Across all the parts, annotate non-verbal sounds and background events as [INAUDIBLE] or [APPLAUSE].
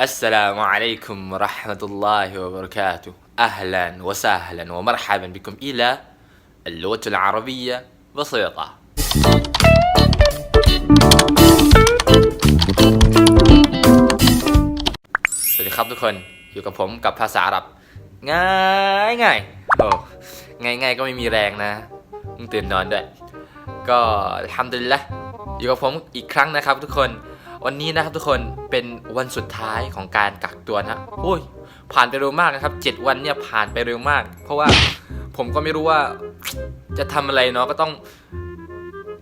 السلام عليكم ورحمة الله وبركاته أهلا وسهلا ومرحبا بكم إلى اللغة العربية بسيطة สวัสดีครับทุกคนอยู่กับผมกับภาษาอาหรับ ง่ายง่ายโอ้ง่ายง่ายก็ไม่มีแรงนะเพิ่งตื่นนอนด้วย ก็ทำดีละอยู่กับผมอีกครั้งนะครับ ทุกคน วันนี้นะครับทุกคนเป็นวันสุดท้ายของการกักตัวนะโอ้ย ผ่านไปเร็วมากนะครับ 7 วันเนี่ยผ่านไปเร็วมาก เพราะว่าผมก็ไม่รู้ว่าจะทำอะไรเนาะก็ต้อง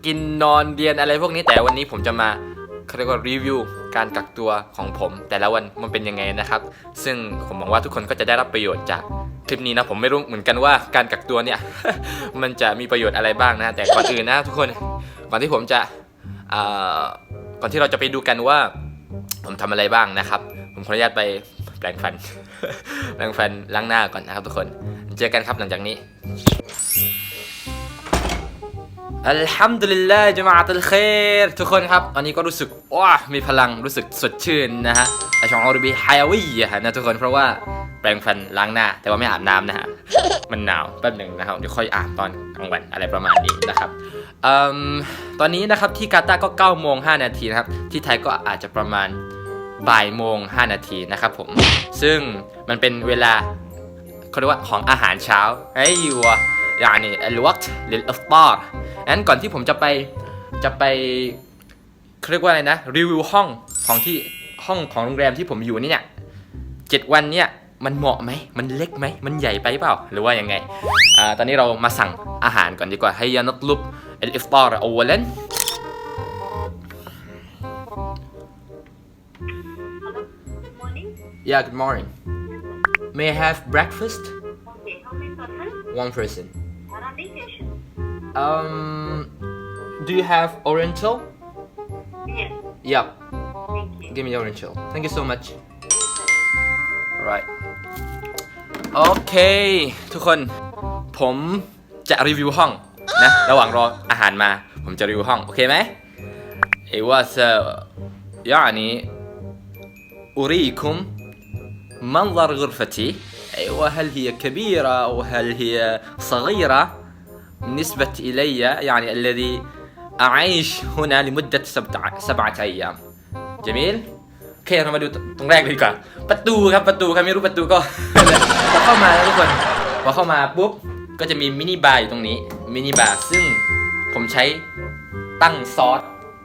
กินนอนเรียนอะไรพวกนี้แต่วันนี้ผมจะมาเขาเรียกว่ารีวิวการกักตัวของผม แต่ละวันมันเป็นยังไงนะครับ ซึ่งผมหวังว่าทุกคนก็จะได้รับประโยชน์จากคลิปนี้นะผมไม่รู้เหมือนกันว่าการกักตัวเนี่ย มันจะมีประโยชน์อะไรบ้างนะแต่ก่อนอื่นนะทุกคนก่อนที่ผมจะอ ก่อนที่เราจะไปดูกันว่า ผมทำอะไรบ้างนะครับ ผมขออนุญาตไปแปรงฟัน แปรงฟันล้างหน้าก่อนนะครับทุกคน เจอกันครับหลังจากนี้ อัลฮัมดุลิลลาห์จามะอะตุลเขรทุกคนครับตอนนี้ก็รู้สึกว้ามีพลังรู้สึกสดชื่นนะฮะอัชองอรบีฮายาวีอะนะทุกคนเพราะว่าแปรงฟันล้างหน้า แต่ว่าไม่อาบน้ำนะฮะ มันหนาวแป๊บหนึ่งนะครับเดี๋ยวค่อยอาบตอนกลางวันอะไรประมาณนี้นะครับ ตอนนี้นะครับที่กาตาร์ก็9โมง5นาทีนะครับที่ไทยก็อาจจะประมาณบ่ายโมง5นาทีนะครับผมซึ่งมันเป็นเวลาเขาเรียกว่าของอาหารเช้าไอ้ยูวอย่างนี้ลวกต์ลิลอัฟตาร์งั้นก่อนที่ผมจะไปจะไปเขาเรียกว่าอะไรนะรีวิวห้องของที่ห้องของโรงแรมที่ผมอยู่นี่เนี่ยเจ็ดวันเนี่ยมันเหมาะไหม มันเล็กไหม มันใหญ่ไปเปล่า หรือว่ายังไง อ่า ตอนนี้เรามาสั่งอาหารก่อนดีกว่า ให้ยานัตลุบ อัลอิฟตาร์อวลัน Good morning. Yeah good morning May I have breakfast Okay, how many person? one person Arabic Asian. um do you have Oriental Yes. Yep Thank you. Give me the oriental. Thank you so much. Right. โอเค ทุกคนผมจะรีวิวห้องนะ ระหว่างรออา หารมา ผมจะรีวิวห้อง โอเคไหมเอว่าเซيعني أريكم منظر غرفتي أيوة هل هي كبيرة أو هل هي صغيرة بالنسبة إلي يعني الذي أعيش هنا لمدة سبعة, سبعة أيام جميل โอเคเรามาดูตรงแรกเลยดีกว่า ประตูครับประตูใครไม่รู้ประตูก็ พอเข้ามาแล้วทุกคนพอเข้ามาปุ๊บก็จะมีมินิบาร์อยู่ตรงนี้มินิบาร์ซึ่ง ผมใช้ตั้งซอส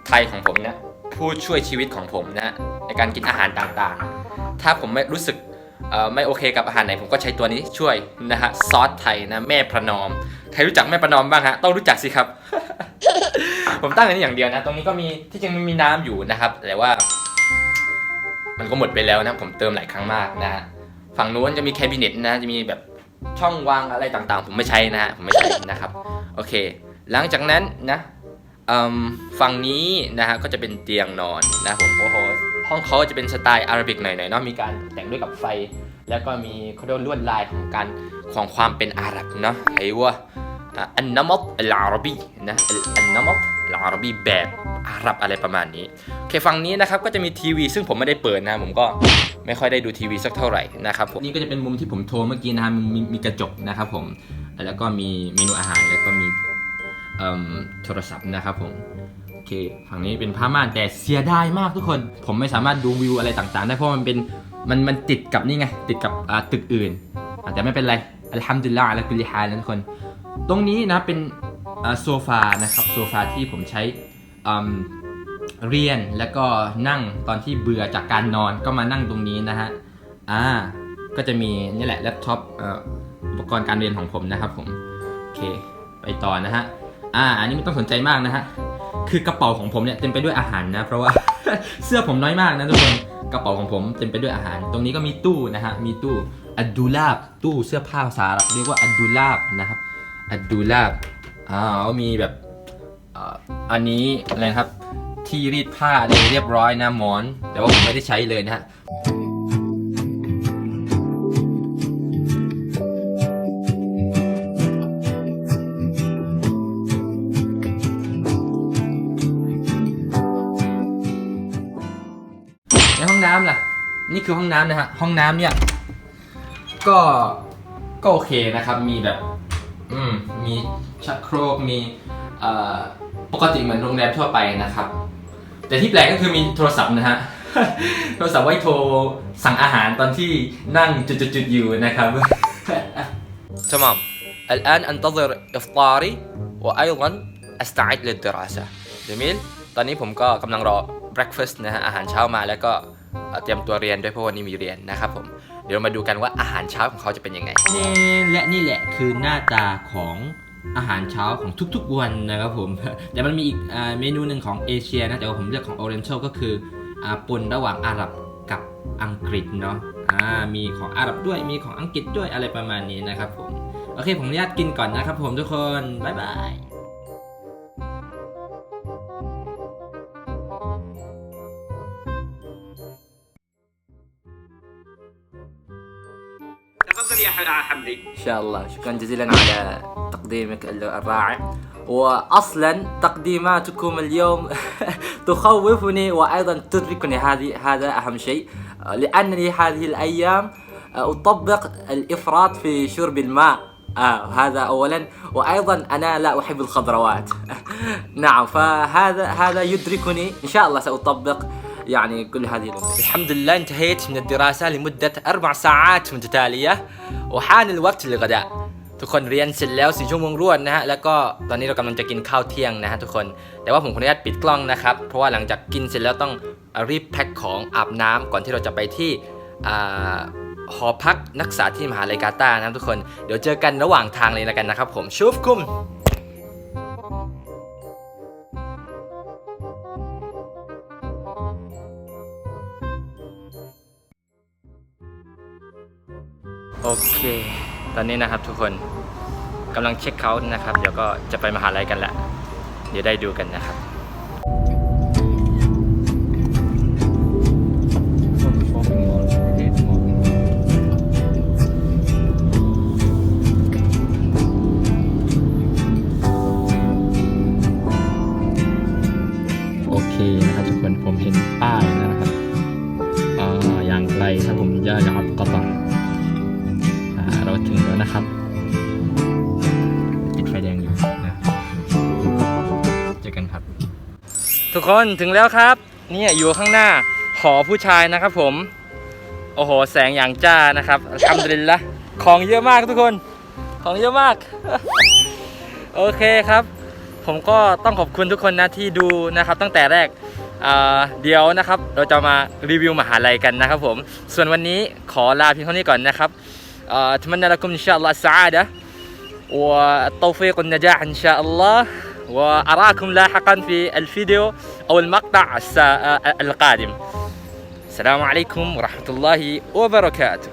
ไทยของผมนะผู้ช่วยชีวิตของผมนะในการกินอาหารต่างๆ ถ้าผมไม่รู้สึกไม่โอเคกับอาหารไหนผมก็ใช้ตัวนี้ช่วยนะฮะซอสไทยนะแม่ประนอม ใครรู้จักแม่ประนอมบ้างฮะต้องรู้จักสิครับ ผมตั้งอันนี้อย่างเดียวนะ ตรงนี้ก็มีที่จริงมันมีน้ำอยู่นะครับ แต่ว่า มันก็หมดไปแล้วนะผมเติมหลายครั้งมากนะฮะฝั่งนู้นจะมีแคบิเนตนะจะมีแบบช่องวางอะไรต่างๆ ผมไม่ใช้นะฮะผมไม่ใช้นะครับ โอเค หลังจากนั้นนะฝั่งนี้นะฮะก็จะเป็นเตียงนอนนะผมโอ้โหห้องเขาจะเป็นสไตล์อาหรับิกหน่อยๆเนาะมีการแต่งด้วยกับไฟ แล้วก็มีเขาเรียกลวดลายของการของความเป็นอาหรับเนาะไอ้ว่าอันนัมตอัลอาหรบีนะอันนัมตอัลอาหรบีแบบอาหรับอะไรประมาณนี้โอเคฝั่งนี้นะครับก็จะมีทีวี ซึ่งผมไม่ได้เปิดนะผมก็ไม่ค่อยได้ดูทีวีสักเท่าไหร่นะครับผมนี่ก็จะเป็นมุมที่ผมโทรเมื่อกี้นะครับมีมีกระจกนะครับผมแล้วก็มีเมนูอาหารแล้วก็มี โทรศัพท์นะครับผมโอเคฝั่งนี้เป็นผ้าม่านแต่เสียดายมากทุกคน ผมไม่สามารถดูวิวอะไรต่างๆ ได้เพราะมันเป็นมันมันติดกับนี่ไงติดกับตึกอื่นแต่ไม่เป็นไรอัลฮัมดุลิลลาห์อะลากุลิฮานะทุกคน ตรงนี้นะเป็นโซฟานะครับโซฟาที่ผมใช้เรียนแล้วก็นั่งตอนที่เบื่อจากการนอนก็มานั่งตรงนี้นะฮะอ่าก็จะมีนี่แหละแล็ปท็อปอุปกรณ์การเรียนของผมนะครับผมโอเค ไปต่อนะฮะ อ่า อันนี้ไม่ต้องสนใจมากนะฮะ คือกระเป๋าของผมเนี่ยเต็มไปด้วยอาหารนะ เพราะว่าเสื้อผมน้อยมากนะทุกคน กระเป๋าของผมเต็มไปด้วยอาหาร ตรงนี้ก็มีตู้นะฮะ มีตู้อัดดูลาบ ตู้เสื้อผ้าภาษาอาหรับเรียกว่าอัดดูลาบนะครับ อัดดูลาบ อ่า มีแบบอ่ออันนี้อะไรครับ ที่รีดผ้าเรียบร้อยนะหมอน แต่ว่าผมไม่ได้ใช้เลยนะฮะ นห้องน้ำล่ะ นี่คือห้องน้ำนะฮะ ห้องน้ำเนี่ย ก็ก็โอเคนะครับ มีแบบ อืม มีชักโครก มีเอ่อปกติเหมือนโรงแรมทั่วไปนะครับ แต่ที่แปลกก็คือมีโทรศัพท์นะฮ ะ โทรศัพท์ไว้โทรสั่งอาหารตอนที่นั่งจุดๆๆอยู่นะครับ تمام الآن أنتظر إفطاري وأيضا أستعد للدراسة جميل ตอนนี้ผมก็กำลังรอ breakfast นะฮะ อาหารเช้ามาแล้วก็ เตรียมตัวเรียนด้วยเพราะวันนี้มีเรียนนะครับผม เดี๋ยวมาดูกันว่าอาหารเช้าของเขาจะเป็นยังไง และนี่แหละคือหน้าตาของอาหารเช้าของทุกๆวันนะครับผม แต่มันมีอีกเมนูหนึ่งของเอเชียนะ แต่ว่าผมเลือกของ Oriental ก็คือปนระหว่างอาหรับกับอังกฤษเนาะมีของอาหรับด้วย มีของอังกฤษด้วยอะไรประมาณนี้นะครับผม โอเค ผมอนุญาตกินก่อนนะครับผมทุกคน บ๊ายบาย حمدي. إن شاء الله. شكرا جزيلا على تقديمك الرائع. وأصلا تقديماتكم اليوم [LAUGHS] تخوفني وأيضا تدركني هذه هذا أهم شيء. لأنني هذه الأيام أطبق الإفراط في شرب الماء. آه هذا أولا. وأيضا أنا لا أحب الخضروات. [LAUGHS] نعم فهذا هذا يدركني. إن شاء الله سأطبق يعني كل هذه الأمور الحمد لله انتهيت من الدراسة لمدة أربع ساعات متتالية وحان الوقت للغداء ทุกคนเรียนเสร็จแล้วสี่ชั่วโมงรวดนะฮะ แล้วก็ตอนนี้เรากำลังจะกินข้าวเที่ยงนะฮะทุกคน แต่ว่าผมขออนุญาตปิดกล้องนะครับ เพราะว่าหลังจากกินเสร็จแล้วต้องรีบแพ็คของอาบน้ำก่อนที่เราจะไปที่อ่าหอพักนักศึกษาที่มหาลัยกาตาร์นะครับทุกคน เดี๋ยวเจอกันระหว่างทางเลยแล้วกันนะครับผมชูฟคุม โอเค ตอนนี้นะครับทุกคนกำลังเช็คเขาท์นะครับ เดี๋ยวก็จะไปมหาลัยกันแหละเดี๋ยวได้ดูกันนะครับ คนถึงแล้วครับเนี่ยอยู่ข้างหน้าหอผู้ชายนะครับผม โอ้โห แสงอย่างจ้านะครับทำดินละของเยอะมากทุกคน ของเยอะมาก โอเคครับ ผมก็ต้องขอบคุณทุกคนนะที่ดูนะครับตั้งแต่แรกอ่าเดี๋ยวนะครับ เราจะมารีวิวมหาลัยกันนะครับผม ส่วนวันนี้ขอลาเพียงเท่านี้ก่อนนะครับอ่า أتمنى لكم إن شاء الله السعادة والتوفيق والنجاح إن شاء الله وأراكم لاحقا في الفيديو أو المقطع الس- القادم. السلام عليكم ورحمة الله وبركاته.